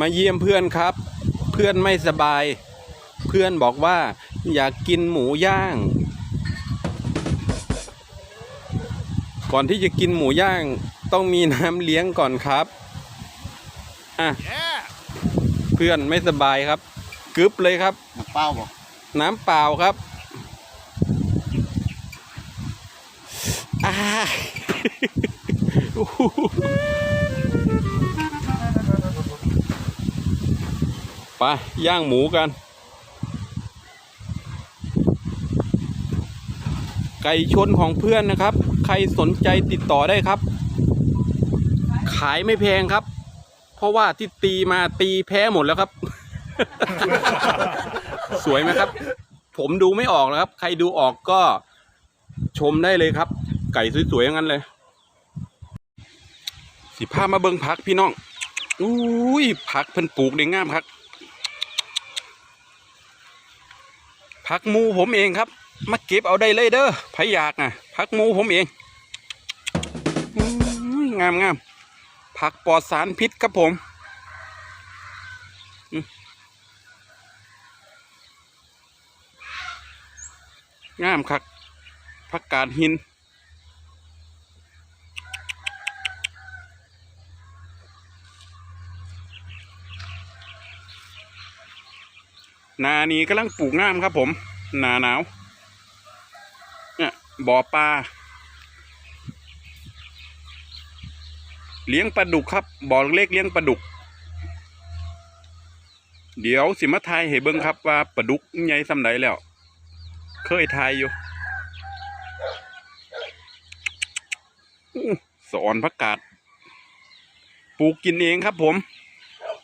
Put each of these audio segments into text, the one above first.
มาเยี่ยมเพื่อนครับ เพื่อนไม่สบาย เพื่อนบอกว่า อยากกินหมูย่าง ก่อนที่จะกินหมูย่าง ต้องมีน้ำเลี้ยงก่อนครับอะเพื่อนไม่สบายครับกึบเลยครับ น้ำเปล่าบอกน้ำเปล่าครับอ่า ไปย่างหมูกัน ไก่ชนของเพื่อนนะครับ ใครสนใจติดต่อได้ครับ ขายไม่แพงครับ เพราะว่าที่ตีมาตีแพ้หมดแล้วครับ สวยไหมครับ ผมดูไม่ออกนะครับ ใครดูออกก็ชมได้เลยครับ ไก่สวยๆอย่างนั้นเลย สิพามาเบิงผักพี่น้องอุ้ยผักเพิ่นปลูกได้งามครับ ผักมูผมเองครับ มาเก็บเอาได้เลยเด้อใครอยากนะผักมูผมเองงามงามผักปลอดสารพิษครับผมงามครับผักกาดหิน นานี้กำลังปลูกงามครับ ผมหนาหนาวเนี่ยบ่อปลาเลี้ยงปลาดุกครับบ่อเล็กเลี้ยงปลาดุก เดี๋ยวสิมาทายให้เบิ่งครับว่าปลาดุกใหญ่สำใดแล้ว เคยทายอยู่สอนผักกาดปลูกกินเองครับผม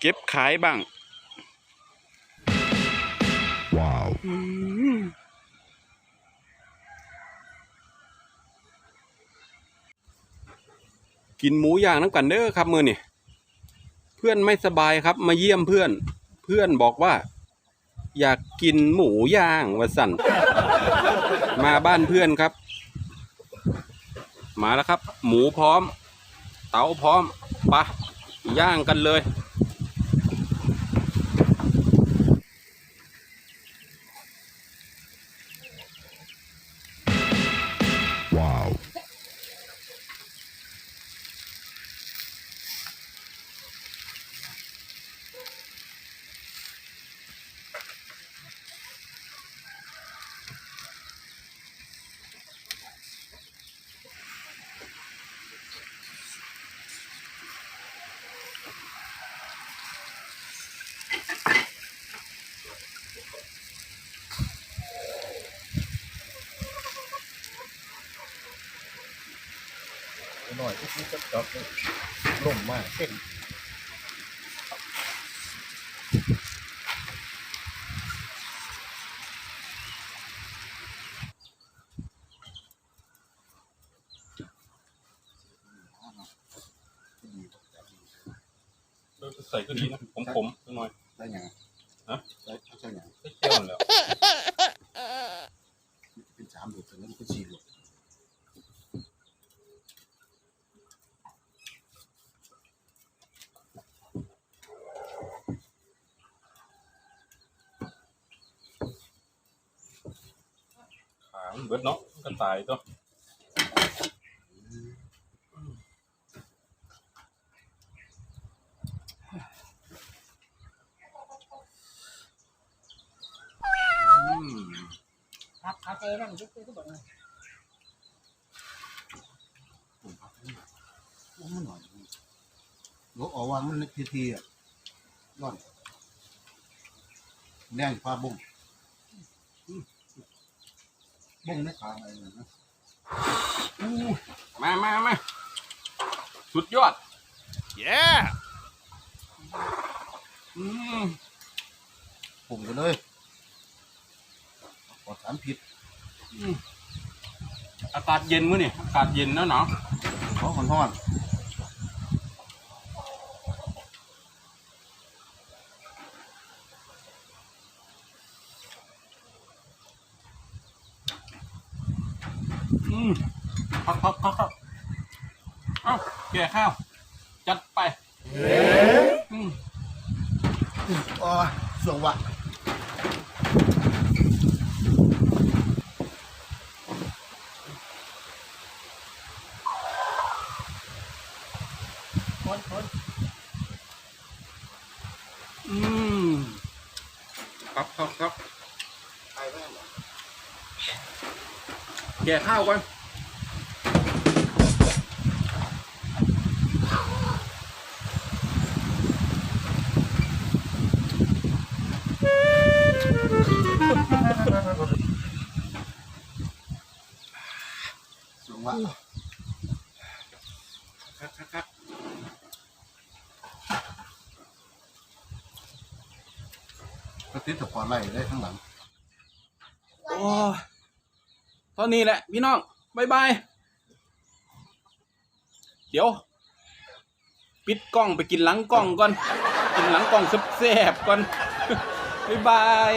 เก็บขายบ้าง กินหมูย่างน้ำกันเด้อครับมือนี่เพื่อนไม่สบายครับ มาเยี่ยมเพื่อน เพื่อนบอกว่า อยากกินหมูย่างวะสันมาบ้านเพื่อนครับ มาแล้วครับ หมูพร้อม เตาพร้อมปะย่างกันเลย ว้ น่อยที่จะจับล่มมากเส้นใส่ก็ดีนะผมผมหน่อยได้ยังฮะได้ใช่ยังไม่เกี่ยวแล้วเป็นสามหลุดถึงนั้นเป็นสี่หลุด มันเบิดเนาะมันก็ตายตัวครับเขาเจนั่นยุคคือบอกเลยผมพักนี่ลงมาหน่อยลกออกว่ามันทีทีอะนอนแน่นฟ้าบุ้ง บุ้งในขาอะไรนะมามามาสุดยอด Yeah! อืมปุ่มกันเลยปลอดสารพิษอากาศเย็นมื้อนี่อากาศเย็นแล้วเนาะ เพราะคนทอด อืมพักพักพักพักเอ้าแก่ข้าว จัดไปอืมอ๋อสวะคนคนอืมครับครับครับไปแม่ แก่ข้าวก่อนสวงวะครับครับครับก็ติดตะปอไล่ได้ทั้งหลัง โอ้ยเท่านี้แหละพี่น้องบายบาย เดี๋ยว ปิดกล้องไปกินหลังกล้องก่อน กินหลังกล้องแซ่บๆก่อนบายบาย